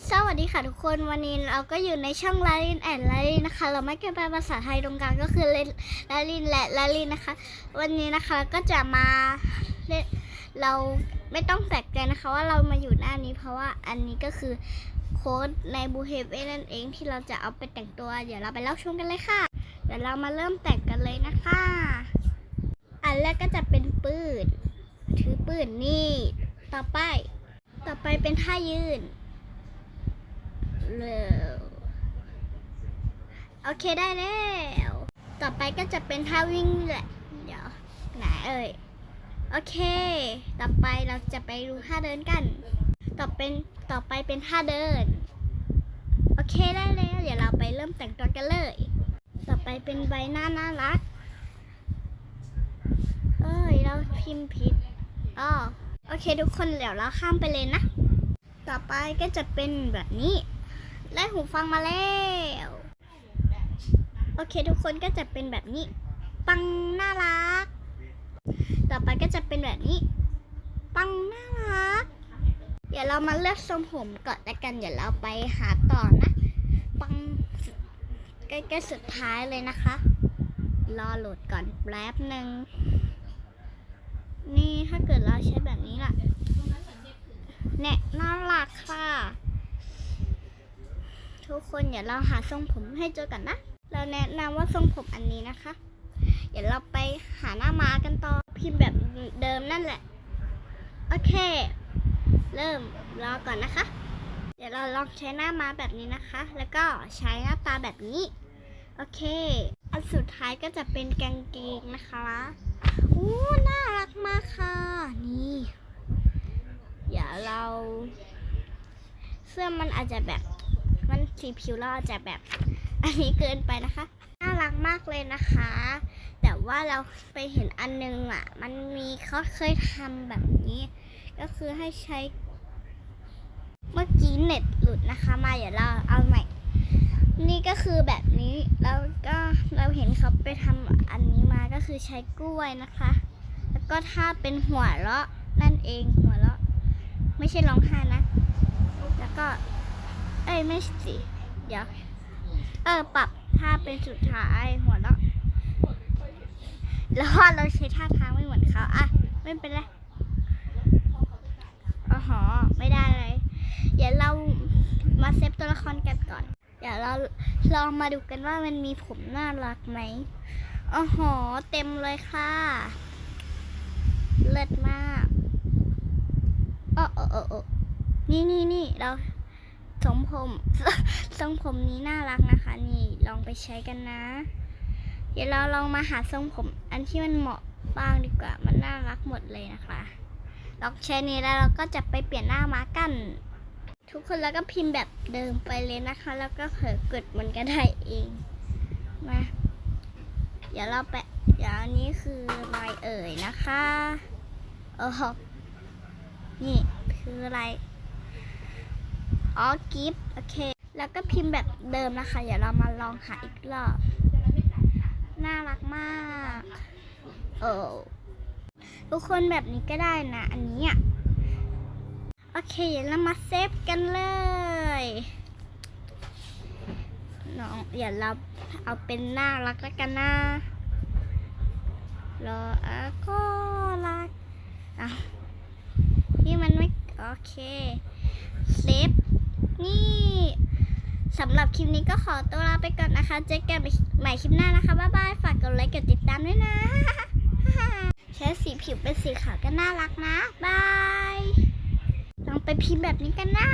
สวัสดีค่ะทุกคนวันนี้เราก็อยู่ในช่องลาลินแอนลาลินนะคะ เราไม่เก็บแปลภาษาไทยตรงกลางก็คือลาลินและลาลินนะคะ วันนี้นะคะก็จะมาเล่นเราไม่ต้องแปลกใจนะคะ ว่าเรามาอยู่หน้านี้เพราะว่าอันนี้ก็คือโค้ดในบูเฮเวนั่นเองที่เราจะเอาไปแต่งตัว เดี๋ยวเราไปเล่าชมกันเลยค่ะเดี๋ยวเรามาเริ่มแต่งกันเลยนะคะ อันแรกก็จะเป็นปืนถือปืนนี่ ต่อไป ต่อไปเป็นท่ายืน เร็วโอเคได้แล้ว ต่อไปก็จะเป็นท่าวิ่งแหละ เดี๋ยวไหนเอ่ย โอเค ต่อไปเราจะไปดูท่าเดินกัน ต่อเป็นต่อไปเป็นท่าเดิน โอเคได้แล้ว เดี๋ยวเราไปเริ่มแต่งตัวกันเลย ต่อไปเป็นใบหน้าน่ารัก เอ้ยเราพิมพ์ผิดอ๋อโอเคทุกคนเดี๋ยวเราข้ามไปเลยนะ ต่อไปก็จะเป็นแบบนี้ ได้หูฟังมาแล้ว โอเคทุกคนก็จะเป็นแบบนี้ ปังน่ารัก ต่อไปก็จะเป็นแบบนี้ ปังน่ารัก เดี๋ยวเรามาเลือกทรงผมก่อนแล้วกัน เดี๋ยวเราไปหาต่อนะ ปังใกล้ๆสุดท้ายเลยนะคะ รอโหลดก่อนแป๊บหนึ่งนี่ถ้าเกิดเราใช้แบบนี้ล่ะเนี่ยน่ารักค่ะ ทุกคนเดี๋ยวเราหาทรงผมให้เจอกันนะ เราแนะนำว่าทรงผมอันนี้นะคะ เดี๋ยวเราไปหาหน้าม้ากันต่อพิมพ์แบบเดิมนั่นแหละ โอเค เริ่มรอก่อนนะคะ เดี๋ยวเราลองใช้หน้าม้าแบบนี้นะคะ แล้วก็ใช้หน้าตาแบบนี้ โอเค อันสุดท้ายก็จะเป็นกางเกงนะคะอู้น่ารักมากค่ะ นี่ เดี๋ยวเรา เสื้อมันอาจจะแบบ มันสีผิวเราจะแบบอันนี้เกินไปนะคะ น่ารักมากเลยนะคะ แต่ว่าเราไปเห็นอันนึงอะ มันมีเขาเคยทำแบบนี้ ก็คือให้ใช้ เมื่อกี้เน็ตหลุดนะคะ มาเดี๋ยวเราเอาใหม่ นี่ก็คือแบบนี้แล้วก็เราเห็นเขาไปทำอันนี้มาก็คือใช้กล้วยนะคะ แล้วก็ถ้าเป็นหัวเราะนั่นเองหัวเราะไม่ใช่ร้องไห้นะ แล้วก็ เอ้ยไม่สิ ดี๋ยว เออ ปรับท่าเป็นสุดท้ายหัวเราะแล้วเราใช้ท่าทางไม่เหมือนเขาอะไม่เป็นไรอ๋อหอไม่ได้เลย เดี๋ยวเรามาเซฟตัวละครกันก่อน เดี๋ยวเราลองมาดูกันว่ามันมีผมน่ารักไหมอ๋อหอเต็มเลยค่ะ เลิศมากอ้โอ้โอ้โอ้นี่นี่นี่เรา ทรงผมทรงผมนี้น่ารักนะคะ นี่ลองไปใช้กันนะ เดี๋ยวเราลองมาหาทรงผม อันที่มันเหมาะบ้างดีกว่า มันน่ารักหมดเลยนะคะลองใช้นี้แล้วเราก็จะไปเปลี่ยนหน้ามากัน ทุกคนแล้วก็พิมพ์แบบเดิมไปเลยนะคะ แล้วก็เผลอกดมันก็ได้เองมาเดี๋ยวเราแปะเดี๋ยวอันนี้คืออะไรเอ่ยนะคะโอ้โหนี่คืออะไร อ๋อกิฟต์โอเค แล้วก็พิมพ์แบบเดิมนะคะ เดี๋ยวเรามาลองหาอีกรอบ น่ารักมากโอ้ทุกคนแบบนี้ก็ได้นะ อันนี้อะ โอเคเดี๋ยวเรามาเซฟกันเลยน้องเดี๋ยวเราเอาเป็นน่ารักแล้วกันนะรออะก็รักอะนี่มันไม่ โอเค เซฟ สำหรับคลิปนี้ก็ขอตัวลาไปก่อนนะคะ เจอกันใหม่คลิปหน้านะคะ บ๊ายบาย ฝากกดไลค์กดติดตามด้วยนะใช้สีผิวเป็นสีขาวก็น่ารักนะ บาย ลองไปพิมพ์แบบนี้กันนะ